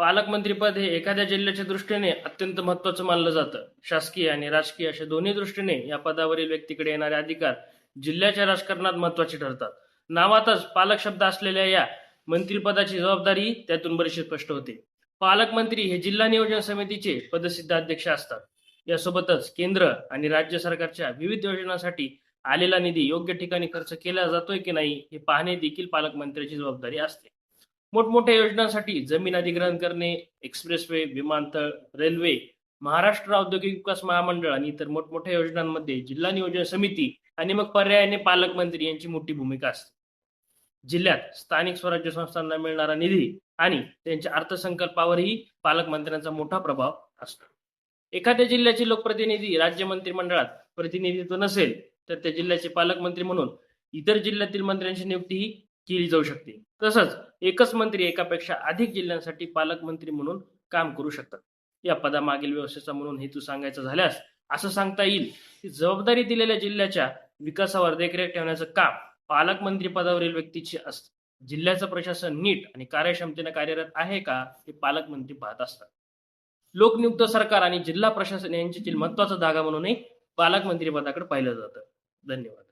पालकमंत्रीपद हे एखाद्या जिल्ह्याच्या दृष्टीने अत्यंत महत्वाचं मानलं जातं. शासकीय आणि राजकीय अशा दोन्ही दृष्टीने या पदावरील व्यक्तीकडे येणारे अधिकार जिल्ह्याच्या राजकारणात महत्त्वाचे ठरतात. नावातच पालक शब्द असलेल्या या मंत्रिपदाची जबाबदारी त्यातून बरीचशी स्पष्ट होते. पालकमंत्री हे जिल्हा नियोजन समितीचे पदसिद्ध अध्यक्ष असतात. यासोबतच केंद्र आणि राज्य सरकारच्या विविध योजनांसाठी आलेला निधी योग्य ठिकाणी खर्च केला जातोय की नाही हे पाहणे देखील पालकमंत्र्याची जबाबदारी असते. मोठमोठ्या योजनांसाठी जमीन अधिग्रहण करणे एक्सप्रेसवे विमानतळ रेल्वे महाराष्ट्र औद्योगिक विकास महामंडळ आणि इतर मोठमोठ्या योजनांमध्ये जिल्हा नियोजन समिती आणि मग पर्यायाने पालकमंत्री यांची मोठी भूमिका असते. जिल्ह्यात स्थानिक स्वराज्य संस्थांना मिळणारा निधी आणि त्यांच्या अर्थसंकल्पावरही पालकमंत्र्यांचा मोठा प्रभाव असतो. एखाद्या जिल्ह्याचे लोकप्रतिनिधी राज्य मंत्रिमंडळात प्रतिनिधित्व नसेल तर त्या जिल्ह्याचे पालकमंत्री म्हणून इतर जिल्ह्यातील मंत्र्यांची नियुक्तीही केली जाऊ शकते. तसंच एकच मंत्री एकापेक्षा अधिक जिल्ह्यांसाठी पालकमंत्री म्हणून काम करू शकतात. या पदामागील व्यवस्थेचा म्हणून हेतू सांगायचा झाल्यास असं सांगता येईल की जबाबदारी दिलेल्या जिल्ह्याच्या विकासावर देखरेख ठेवण्याचं काम पालकमंत्री पदावरील व्यक्तीची असते. जिल्ह्याचं प्रशासन नीट आणि कार्यक्षमतेने कार्यरत आहे का हे पालकमंत्री पाहत असतात. लोकनियुक्त सरकार आणि जिल्हा प्रशासन यांच्यातील महत्त्वाचा धागा म्हणूनही पालकमंत्री पदाकडे पाहिलं जातं. धन्यवाद.